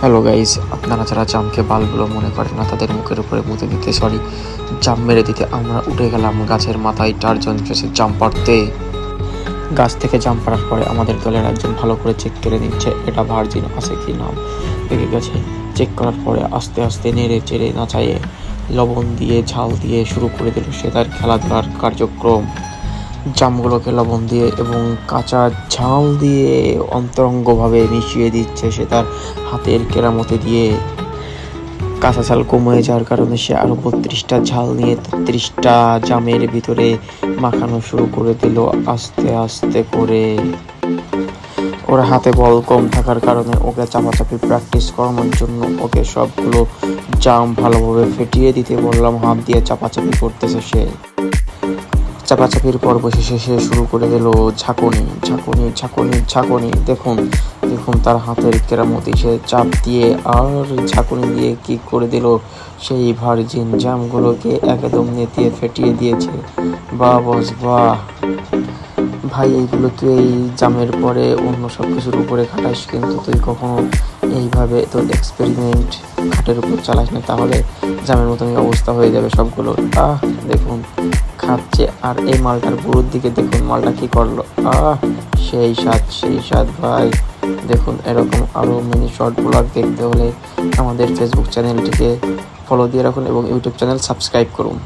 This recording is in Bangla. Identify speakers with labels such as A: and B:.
A: হ্যালো গাইস আপনারা যারা জামকে বালগুলো মনে করেন না, তাদের মুখের উপরে মুতে দিতে সরি জাম মেরে দিতে আমরা উঠে গেলাম গাছের মাথায় চারজন এসে জাম পাড়তে। গাছ থেকে জাম পাড়ার পরে আমাদের দলের একজন ভালো করে চেক করে নিচ্ছে, এটা ভার্জিন আছে কি নাম পেকে গেছে। চেক করার পরে আস্তে আস্তে নেড়ে চেড়ে নাচাইয়ে লবণ দিয়ে, ঝাল দিয়ে শুরু করে দিল সে তার খেলাধুলার কার্যক্রম। জামগুলোকে লবণ দিয়ে এবং কাঁচা ঝাল দিয়ে অন্তরঙ্গভাবে মিশিয়ে দিচ্ছে সে তার হাতের কেরামতে দিয়ে। কাঁচা ঝাল কমে যাওয়ার কারণে সে আরও বত্রিশটা ঝাল নিয়ে তেত্রিশটা জামের ভিতরে মাখানো শুরু করে দিল আস্তে আস্তে করে। ওর হাতে বল কম থাকার কারণে ওকে চাপাচাপি প্র্যাকটিস করানোর জন্য ওকে সবগুলো জাম ভালোভাবে ফেটিয়ে দিতে বললাম, হাত দিয়ে চাপাচাপি করতেছে সে। চাপাচাপির পর্ব শেষে সে শুরু করে দিল, ঝাঁকুনি ঝাঁকুনি ঝাঁকুনি ঝাঁকুনি। দেখুন দেখুন তার হাতের কেরামতি, সে চাপ দিয়ে আর ঝাঁকুনি দিয়ে কি করে দিল? সেই ভার্জিন জামগুলোকে একদম নেতিয়ে ফেটিয়ে দিয়েছে। বাহ, বস বা ভাই, এইগুলো তুই এই জামের পরে অন্য সব কিছুর উপরে খাটাস, কিন্তু তুই কখনো এইভাবে তোর এক্সপেরিমেন্ট খাটের উপর চালাস না, তাহলে জামের মতনই অবস্থা হয়ে যাবে সবগুলো। আহ, দেখুন। খাচ্ছে। আর এই মালটার গুরুর দিকে দেখুন, মালটা কি করল? আহ, সেই স্বাদ সেই স্বাদ ভাই। দেখুন, এরকম আরও মিনি শর্ট ব্লগ দেখতে হলে আমাদের ফেসবুক চ্যানেলটিকে ফলো দিয়ে রাখুন এবং ইউটিউব চ্যানেল সাবস্ক্রাইব করুন।